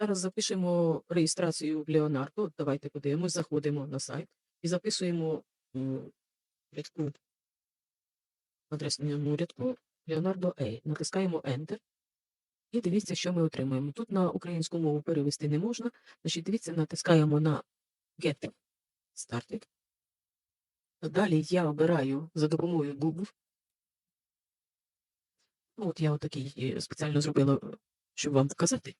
Зараз запишемо реєстрацію в Leonardo. Давайте подивимось, заходимо на сайт і записуємо рядку адресному рядку Leonardo A. Натискаємо Enter. І дивіться, що ми отримаємо. Тут на українську мову перевести не можна. Значить, дивіться, натискаємо на Get Started. Далі я обираю за допомогою Google. Ну, от я отакий е, спеціально зробила, щоб вам показати.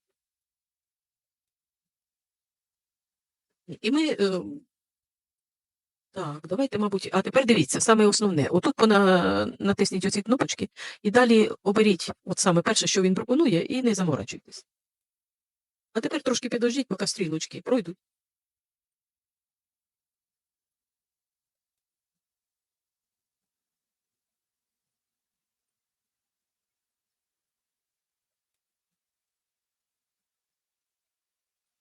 І ми. е, Так, давайте, мабуть. А тепер дивіться, саме основне. Отут пона... натисніть оці кнопочки, і далі оберіть от саме перше, що він пропонує, і не заморачуйтесь. А тепер трошки підождіть, поки стрілочки пройдуть.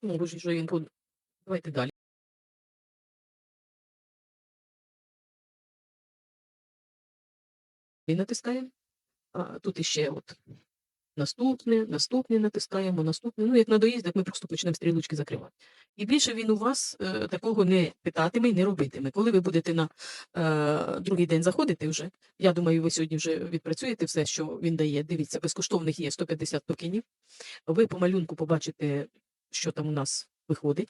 Ну, що він. Давайте далі. І натискаємо. А тут іще от наступне, наступне натискаємо, наступне. Ну, як на доїздах, ми просто почнемо стрілочки закривати. І більше він у вас е, такого не питатиме і не робитиме. Коли ви будете на е, другий день заходити вже, я думаю, ви сьогодні вже відпрацюєте все, що він дає. Дивіться, безкоштовних є 150 токенів. Ви по малюнку побачите, що там у нас виходить.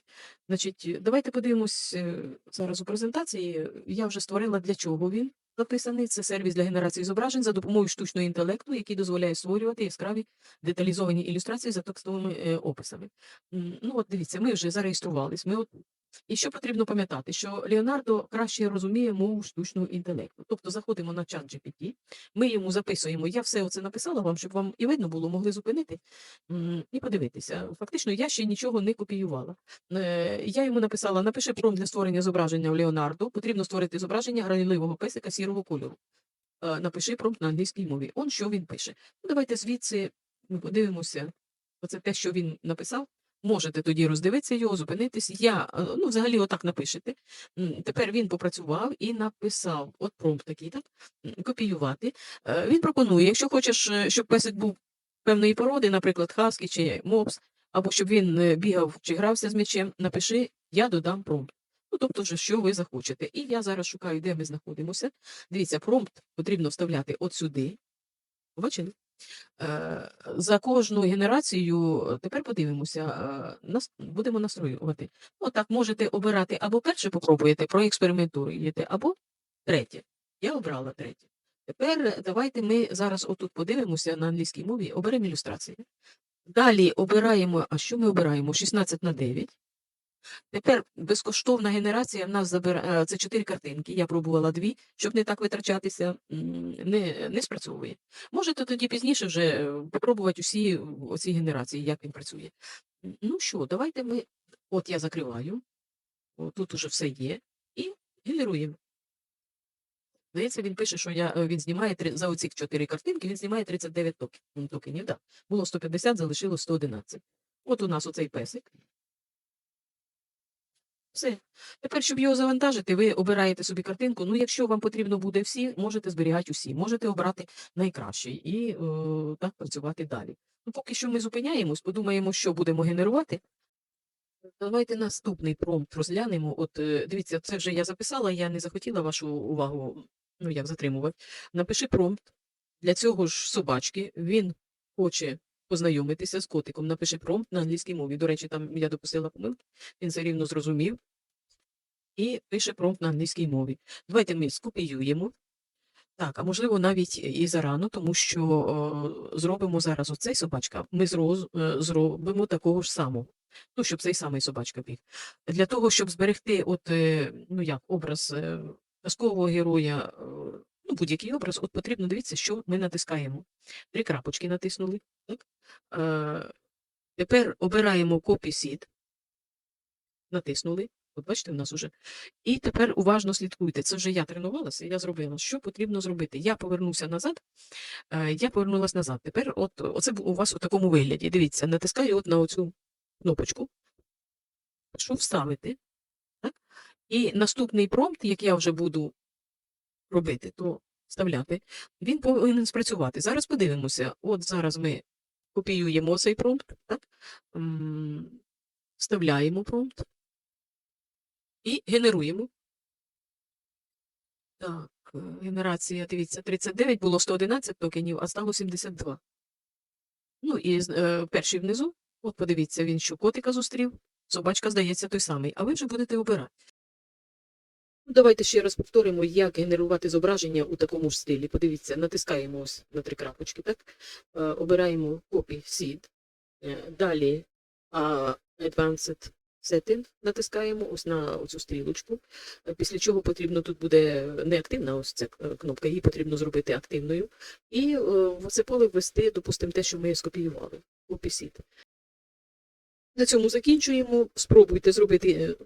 Значить, давайте подивимось е, зараз у презентації. Я вже створила для чого він записаний. Це сервіс для генерації зображень за допомогою штучного інтелекту, який дозволяє створювати яскраві деталізовані ілюстрації за текстовими е, описами. Ну, от дивіться, ми вже зареєструвались. Ми от... І що потрібно пам'ятати, що Леонардо краще розуміє мову штучного інтелекту. Тобто заходимо на чат GPT, ми йому записуємо. Я все оце написала вам, щоб вам і видно було, могли зупинити і подивитися. Фактично, я ще нічого не копіювала. Е, Я йому написала: напиши промпт для створення зображення в Леонардо. Потрібно створити зображення гранливого песика сірого кольору. Е, Напиши промпт на англійській мові. Он що він пише. Ну, давайте звідси подивимося. Оце те, що він написав. Можете тоді роздивитися його, зупинитись. Я, е, ну, взагалі, отак напишете. Тепер він попрацював і написав, от промпт такий, так, копіювати. Е, Він пропонує, якщо хочеш, е, щоб песик був певної породи, наприклад, хаски чи мопс, або щоб він бігав чи грався з м'ячем, напиши, я додам промпт. Ну, тобто, що ви захочете. І я зараз шукаю, де ми знаходимося. Дивіться, промпт потрібно вставляти от сюди. Бачили? Е, За кожну генерацію, е, тепер подивимося, е, будемо настроювати. Отак, можете обирати або перше попробуєте, проекспериментуєте, або третє. Я обрала третє. Тепер давайте ми зараз отут подивимося на англійській мові, оберемо ілюстрації. Далі обираємо, а що ми обираємо? 16 на 9. Тепер безкоштовна генерація в нас забирає це чотири картинки. Я пробувала дві, щоб не так витрачатися, не, не спрацьовує. Можете тоді пізніше вже е, попробувати усі оці генерації, як він працює. Ну що, давайте ми. От я закриваю. О, тут уже все є. І генеруємо. Здається, він пише, що я, е, він знімає за оці чотири картинки, він знімає 39 токен, токенів. Да. Було 150, залишилось 111. От у нас оцей песик. Все. Тепер, щоб його завантажити, ви обираєте собі картинку. Ну, якщо вам потрібно буде всі, можете зберігати усі. Можете обрати найкращий і е, так працювати далі. Ну, поки що ми зупиняємось, подумаємо, що будемо генерувати. Давайте наступний промпт розглянемо. От е, дивіться, це вже я записала, я не захотіла вашу увагу, ну як затримувати. Напиши промпт для цього ж собачки. Він хоче познайомитися з котиком. Напиши промпт на англійській мові. До речі, там я допустила помилки, він все рівно зрозумів. І пише промпт на англійській мові. Давайте ми скопіюємо. Так, а можливо, навіть і зарано, тому що о, зробимо зараз оцей собачка, ми зроз, е, зробимо такого ж самого. Ну, щоб цей самий собачка біг. Для того, щоб зберегти от, е, ну як, образ е, казкового героя, ну, будь-який образ, от потрібно дивіться, що ми натискаємо. Три крапочки натиснули. Так? Е, тепер обираємо Copy Seed. Натиснули. От бачите, в нас уже. І тепер уважно слідкуйте. Це вже я тренувалася, я зробила. Що потрібно зробити? Я повернуся назад, я повернулася назад. Тепер от, оце у вас у такому вигляді. Дивіться, натискаю от на оцю кнопочку. Що вставити. Так? І наступний промпт, як я вже буду робити, то вставляти, він повинен спрацювати. Зараз подивимося. От зараз ми копіюємо цей промпт. Так? Вставляємо промпт і генеруємо. Так, е, генерація, дивіться, 39 було 111 токенів, а стало 72. Ну і е, перший внизу, от подивіться, він що котика зустрів, собачка здається той самий, а ви вже будете обирати. Ну, Давайте ще раз повторимо, як генерувати зображення у такому ж стилі. Подивіться, натискаємо ось на три крапочки, так? Е, обираємо Copy Seed. Е, далі Advanced Setting натискаємо ось на цю стрілочку. Е, Після чого потрібно тут буде неактивна ось ця кнопка, її потрібно зробити активною. І в це поле ввести, допустимо, те, що ми скопіювали. Copy Seed. На цьому закінчуємо. Спробуйте зробити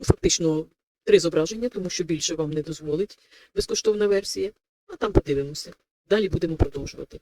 фактично три зображення, тому що більше вам не дозволить безкоштовна версія. А там подивимося. Далі будемо продовжувати.